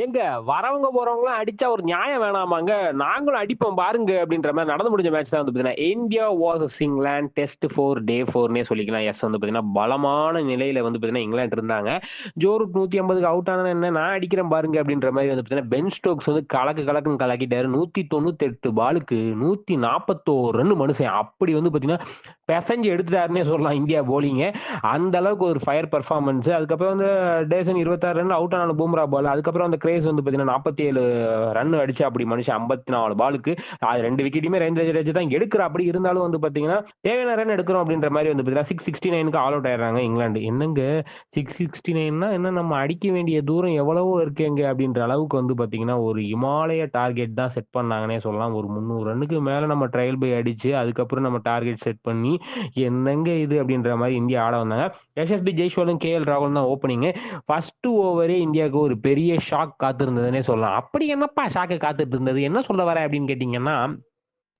எங்க வரவங்க போறவங்களாம் அடிச்சா ஒரு நியாயம் வேணாமாங்க. நாங்களும் அடிப்போம் பாருங்க அப்படின்ற மாதிரி நடந்து முடிஞ்ச மேட்ச் தான் வந்து பார்த்தீங்கன்னா India versus England test four day ஃபோர்னே சொல்லிக்கலாம். எஸ் வந்து பார்த்தீங்கன்னா பலமான நிலையில வந்து பார்த்தீங்கன்னா இங்கிலாந்து இருந்தாங்க. ஜோரூட் நூத்தி ஐம்பதுக்கு அவுட் ஆனா என்ன? நான் அடிக்கிறேன் பாருங்க அப்படின்ற மாதிரி வந்து பார்த்தீங்கன்னா பென் ஸ்டோக்ஸ் வந்து கலக்கு கலக்குன்னு கலக்கிட்டாரு. நூத்தி தொண்ணூத்தி எட்டு பாலுக்கு நூத்தி நாற்பத்தோரு ரன் மனுஷன். அப்படி வந்து பார்த்தீங்கன்னா பெசஞ்சு எடுத்துட்டாருன்னே சொல்லலாம் இந்தியா போலிங்க அந்த அளவுக்கு ஒரு ஃபயர் பர்ஃபார்மன்ஸ் அதுக்கப்புறம் வந்து டேசன் இருபத்தாறு ரன் அவுட் ஆனாலும் பூம்ரா பால் அதுக்கப்புறம் அந்த கிரேஸ் வந்து பார்த்தீங்கன்னா நாற்பத்தி ஏழு ரன் அடிச்சு அப்படி மனுஷன் ஐம்பத்தி நாலு பாலுக்கு அது ரெண்டு விக்கெட்டுமே ரேஞ்ச் ஜடேஜா தான் எடுக்கிற. அப்படி இருந்தாலும் வந்து பார்த்தீங்கன்னா தேவையான ரன் எடுக்கிறோம் அப்படின்ற மாதிரி வந்து பார்த்தீங்கன்னா சிக்ஸ் சிக்ஸ்டி நைனுக்கு ஆல் அவுட் ஆயிடுறாங்க இங்கிலாந்து. என்னங்க? சிக்ஸ் சிக்ஸ்டி நைன்னா என்ன நம்ம அடிக்க வேண்டிய தூரம் எவ்வளவோ இருக்கேங்க அப்படின்ற அளவுக்கு வந்து பார்த்தீங்கன்னா ஒரு இமாலய டார்கெட் தான் செட் பண்ணாங்கன்னே சொல்லலாம். ஒரு முந்நூறு ரன்னுக்கு மேலே நம்ம ட்ரையல் பை அடிச்சு அதுக்கப்புறம் நம்ம டார்கெட் செட் பண்ணி என்னங்க இது அப்படின்ற மாதிரி இந்தியா ஆட வந்தாங்க. எஸ்எஸ்பி ஜெய்ஸ்வாலும் கேஎல் ராகுல் தான் ஓப்பனிங் ஃபர்ஸ்ட் ஓவரே இந்தியாவுக்கு ஒரு பெரிய ஷாக் காத்திருந்ததுன்னே சொல்லலாம். அப்படி என்னப்பா ஷாக்கு காத்துட்டு இருந்தது என்ன சொல்ல வர அப்படின்னு கேட்டிங்கன்னா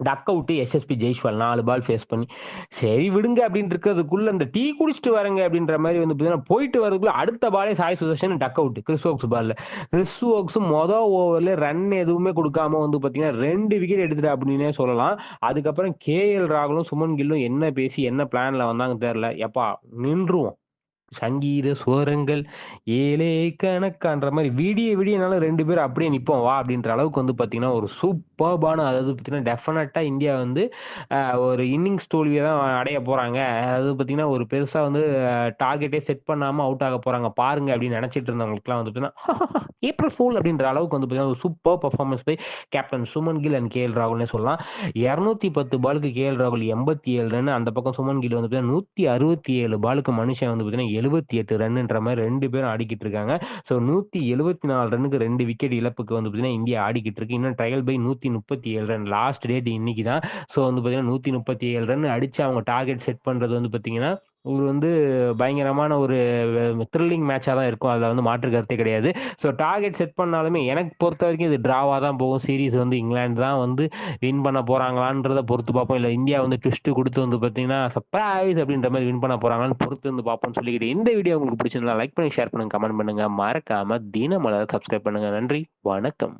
டக் அவுட்டு எஸ்எஸ்பி ஜெய்ஸ்வால் நாலு பால் ஃபேஸ் பண்ணி சரி விடுங்க அப்படின்னு இருக்கிறதுக்குள்ள அந்த டீ குடிச்சிட்டு வரங்க அப்படின்ற மாதிரி வந்து பார்த்தீங்கன்னா போயிட்டு வரதுக்குள்ள அடுத்த பாலே Sai Sudharsan duck out Chris Woakes பால்ல கிறிஸ் ஓக்ஸ் மொதல் ஓவர்ல ரன் எதுவுமே கொடுக்காம வந்து பார்த்தீங்கன்னா ரெண்டு விக்கெட் எடுத்துட்டு அப்படின்னே சொல்லலாம். அதுக்கப்புறம் கேஎல் ராகுலும் சுமன் கில்லும் என்ன பேசி என்ன பிளான்ல வந்தாங்க தெரியல. எப்பா நின்றுவோம். சங்கீத சுவரங்கள் ஏழே கணக்கான்ற மாதிரி விடிய விடியனால ரெண்டு பேரும் அப்படியே நிற்போம் வா அப்படின்ற அளவுக்கு வந்து பார்த்தீங்கன்னா ஒரு சூப்பர்பான அதாவது பார்த்தீங்கன்னா டெஃபினட்டாக இந்தியா வந்து ஒரு இன்னிங்ஸ் தோல்வியை தான் அடைய போகிறாங்க அதாவது பார்த்தீங்கன்னா ஒரு பெருசாக வந்து டார்கெட்டே செட் பண்ணாமல் அவுட் ஆக போகிறாங்க பாருங்க அப்படின்னு நினச்சிட்டு இருந்தவங்களுக்குலாம் வந்து பார்த்தீங்கன்னா ஏப்ரல் ஃபூல் அப்படின்ற அளவுக்கு வந்து பார்த்தீங்கன்னா ஒரு super performance by captain Shubman Gill and KL ராகுல்னே சொல்லலாம். இரநூத்தி பத்து பாலுக்கு கே எல் ராகுல் எண்பத்தி ஏழு ரன் அந்த பக்கம் சுமன் கில் வந்து பார்த்தீங்கன்னா நூற்றி அறுபத்தி ஏழு பாலுக்கு மனுஷன் வந்து பார்த்தீங்கன்னா எழுபத்தி எட்டு ரன்னுன்ற மாதிரி ரெண்டு பேரும் ஆடிக்கிட்டு இருக்காங்க. ஸோ நூற்றி எழுபத்தி நாலு ரன்னுக்கு ரெண்டு விக்கெட் இழப்புக்கு வந்து பார்த்தீங்கன்னா இந்தியா ஆடிக்கிட்டு இருக்கு. இன்னும் ட்ரையல் பை நூற்றி முப்பத்தி ஏழு ரன் லாஸ்ட் டேட் இன்னைக்கு தான் ஸோ வந்து பார்த்தீங்கன்னா நூற்றி முப்பத்தி ஏழு ரன் அடிச்சு அவங்க டார்கெட் செட் பண்ணுறது வந்து பார்த்தீங்கன்னா ஒரு வந்து பயங்கரமான ஒரு த்ரில்லிங் மேட்சாக தான் இருக்கும். அதில் வந்து மாற்று கருத்தே கிடையாது. ஸோ டார்கெட் செட் பண்ணாலுமே எனக்கு பொறுத்த வரைக்கும் இது ட்ராவாக தான் போகும். சீரீஸ் வந்து இங்கிலாந்து தான் வந்து வின் பண்ண போகிறாங்களான்றத பொறுத்து பார்ப்போம். இல்லை இந்தியா வந்து ட்விஸ்ட்டு கொடுத்து வந்து பார்த்தீங்கன்னா சர்ப்ரைஸ் அப்படின்ற மாதிரி வின் பண்ண போகிறாங்களான்னு பொறுத்து வந்து பார்ப்போம்னு சொல்லிக்கிட்டு இந்த வீடியோ உங்களுக்கு பிடிச்சிருந்தா லைக் பண்ணி ஷேர் பண்ணுங்கள் கமெண்ட் பண்ணுங்க. மறக்காம தினமலர் சப்ஸ்கிரைப் பண்ணுங்கள் நன்றி வணக்கம்.